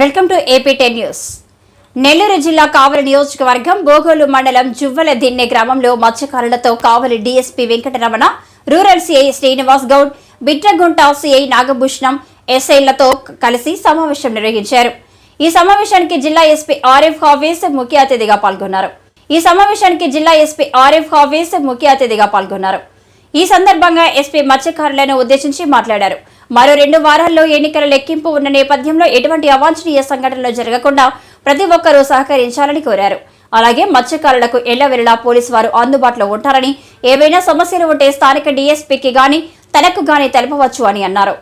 Welcome to AP ten news. Nellore జిల్లా కావలి నియోజకవర్గం బోగోలు మండలం జువ్వల దిన్నె గ్రామంలో మత్స్యకారులతో Kavali DSP Venkataramana rural CI Srinivas Goud Bitragunta CI Nagabhushanam ఎస్ఐలతో కలిసి సమావేశం నిర్వహించారు. ఈ సమావేశానికి జిల్లా ఎస్పీ ఆర్ఎఫ్ హాఫీజ్ ముఖ్య అతిథిగా పాల్గొన్నారు. ఈ సమావేశానికి జిల్లా ఎస్పీ ఆర్ఎఫ్ హాఫీజ్ ముఖ్య అతిథిగా పాల్గొన్నారు. ఈ సందర్భంగా ఎస్పీ మత్స్యకారులను ఉద్దేశించి మాట్లాడారు. మరో రెండు వారాల్లో ఎన్నికల లెక్కింపు ఉన్న నేపథ్యంలో ఎటువంటి అవాంఛనీయ సంఘటనలు జరగకుండా ప్రతి ఒక్కరూ సహకరించాలని కోరారు. అలాగే మత్స్యకారులకు ఎల్లవెల్లా పోలీసు వారు అందుబాటులో ఉంటారని ఏవైనా సమస్యలు ఉంటే స్థానిక డీఎస్పీకి గాని తనకు గాని తెలపవచ్చు అని అన్నారు.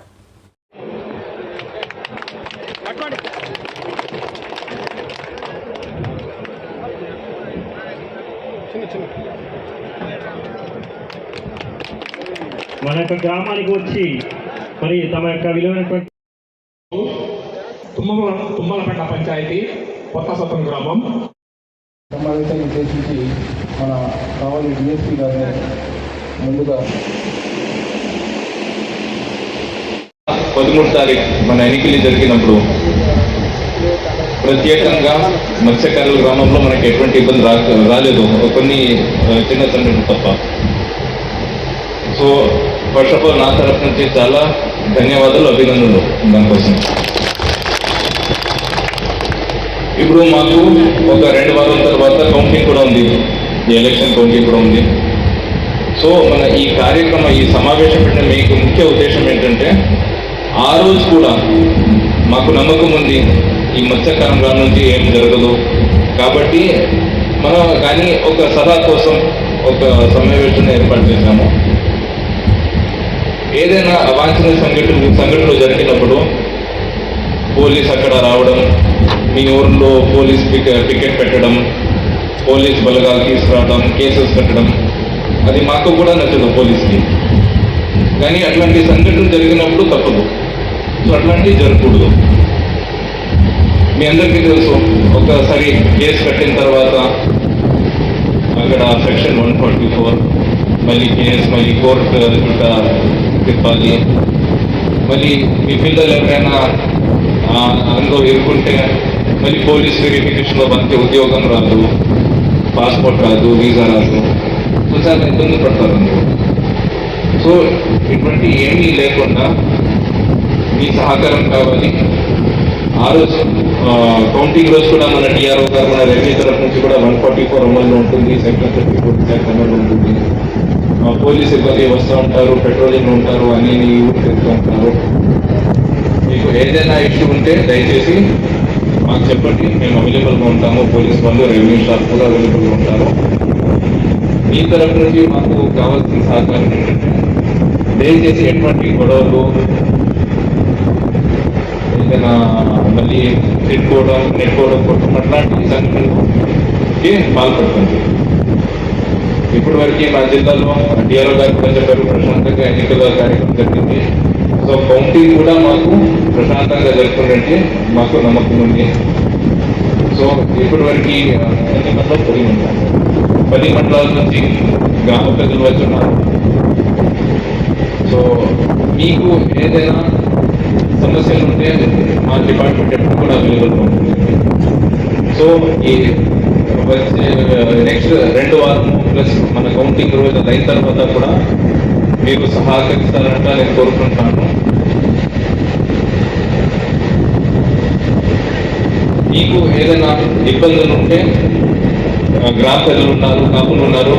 మన యొక్క గ్రామానికి వచ్చి మరి తమ యొక్క విలువైనటువంటి తుమ్మల తుమ్మలపేట పంచాయతీ కొత్త సత్రం గ్రామం. సమావేశాన్ని ఉద్దేశించి మన కావలి డిఎస్పీ గారిని ముందుగా పదమూడు తారీఖు మన ఎన్నికలు జరిగినప్పుడు ప్రత్యేకంగా మత్స్యకారుల గ్రామంలో మనకి ఎటువంటి ఇబ్బంది రా రాలేదు. కొన్ని చిన్న సంఘటనలు తప్ప. సో ఫస్ట్ ఆఫ్ ఆల్ నా తరఫు నుంచి చాలా ధన్యవాదాలు అభినందనలు. దానికోసం ఇప్పుడు మాకు ఒక రెండు వారాల తర్వాత కౌంటింగ్ కూడా ఉంది. ఈ ఎలక్షన్ కౌంటింగ్ కూడా ఉంది. సో మన ఈ కార్యక్రమం ఈ సమావేశం పెట్టిన మీకు ముఖ్య ఉద్దేశం ఏంటంటే ఆ రోజు కూడా మాకు నమ్మకం ఉంది. ఈ మత్స్యకారం గ్రామం నుంచి ఏం జరగదు. కాబట్టి మనం కానీ ఒక సలహా కోసం ఒక సమావేశం ఏర్పాటు చేశాము. ఏదైనా అవాంఛనీయ సంఘటన సంఘటనలు జరిగినప్పుడు పోలీస్ అక్కడ రావడం మీ ఊర్లో పోలీస్ టికెట్ పికెట్ పెట్టడం పోలీస్ బలగాలు తీసుకురావడం కేసెస్ పెట్టడం అది మాకు కూడా నచ్చదు పోలీస్కి. కానీ అట్లాంటి సంఘటనలు జరిగినప్పుడు తప్పదు. సో అట్లాంటివి జరగకూడదు. మీ అందరికీ తెలుసు ఒకసారి కేసు కట్టిన తర్వాత అక్కడ సెక్షన్ వన్ ఫార్టీ ఫోర్ మళ్ళీ కేసు మళ్ళీ కోర్టు తిప్పాలి మళ్ళీ మీ పిల్లలు ఎవరైనా అందులో ఎదుర్కొంటే మళ్ళీ పోలీస్ వెరిఫికేషన్లో మంచి ఉద్యోగం రాదు పాస్పోర్ట్ రాదు వీసా రాదు. సో చాలా ఇబ్బంది పడతారు సో ఇటువంటి ఏమీ లేకుండా మీ సహకారం కావాలి. ఆ రోజు కౌంటింగ్ రోజు కూడా మన టీఆర్ఓ గారు మన రెవెన్యూ తరఫు నుంచి కూడా వన్ ఫార్టీ ఫోర్ అమల్లో ఉంటుంది. సెక్టర్ థర్టీ ఫోర్ శాఖ అమల్లో ఉంటుంది. పోలీస్ సిబ్బంది వస్తూ ఉంటారు పెట్రోలింగ్ ఉంటారు అని ఊరికి వెళ్తూ ఉంటారు. మీకు ఏదైనా ఇష్యూ ఉంటే దయచేసి మాకు చెప్పండి. మేము అవైలబుల్గా ఉంటాము. పోలీస్ వాళ్ళు రెవెన్యూ స్టాఫ్ కూడా అవైలబుల్గా ఉంటారు. మీ తరఫు నుంచి మాకు కావాల్సిన సహకారం ఏంటంటే దయచేసి ఎటువంటి గొడవలు ఏదైనా మళ్ళీ తిట్టుకోవడం నెట్టుకోవడం కొట్టడం అట్లాంటి సంఘటనలకి పాల్పడుతుంది ఇప్పటి వరకు మా జిల్లాలో డిఆర్ఓ గారు కూడా చెప్పారు ప్రశాంతంగా ఎన్నికల కార్యక్రమం జరిగింది. సో కౌంటీ కూడా మాకు ప్రశాంతంగా జరుగుతుందంటే మాకు నమ్మకం ఉంది. సో ఇప్పటి వరకు ఎన్ని మండలం పది మండలాలు. పది మండలాల నుంచి గ్రామ ప్రజలు వచ్చున్నారు సో మీకు ఏదైనా సమస్యలు ఉంటే మా డిపార్ట్మెంట్ ఎప్పుడు కూడా అవైలబుల్ ఉంటుంది. సో ఈ వచ్చే నెక్స్ట్ రెండు వారం ప్లస్ మన కౌంటింగ్ రోజు అయిన తర్వాత కూడా మీరు సహకరిస్తారంట నేను కోరుకుంటున్నాను మీకు ఏదైనా ఇబ్బందులు ఉంటే ఆ, ఉన్నారు కాపులు ఉన్నారు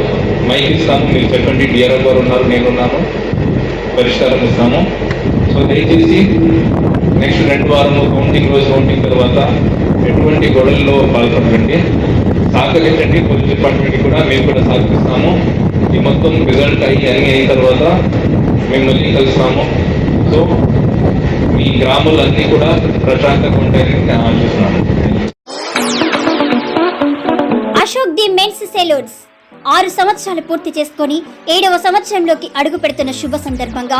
మైక్ ఇస్తాము మీరు చెప్పండి డిఆర్ఎఫ్ గారు ఉన్నారు నేనున్నాను పరిష్కారం ఇస్తాము సో దయచేసి నెక్స్ట్ రెండు వారము కౌంటింగ్ రోజు కౌంటింగ్ తర్వాత ఎటువంటి గొడవల్లో పాల్పడకండి. సహకరించండి. పోలీస్ డిపార్ట్మెంట్కి కూడా మేము కూడా సహకరిస్తాము. ఈ మొత్తం రిజల్ట్ అయ్యి అన్నీ అయిన తర్వాత మేము మళ్ళీ కలుస్తాము. సో మీ గ్రామాలన్నీ కూడా ప్రశాంతంగా ఉంటాయని నేను ఆశిస్తున్నాను. Ashok the men's salons. ఆరు సంవత్సరాలు పూర్తి చేసుకొని ఏడవ సంవత్సరంలోకి అడుగు పెడుతున్న శుభ సందర్భంగా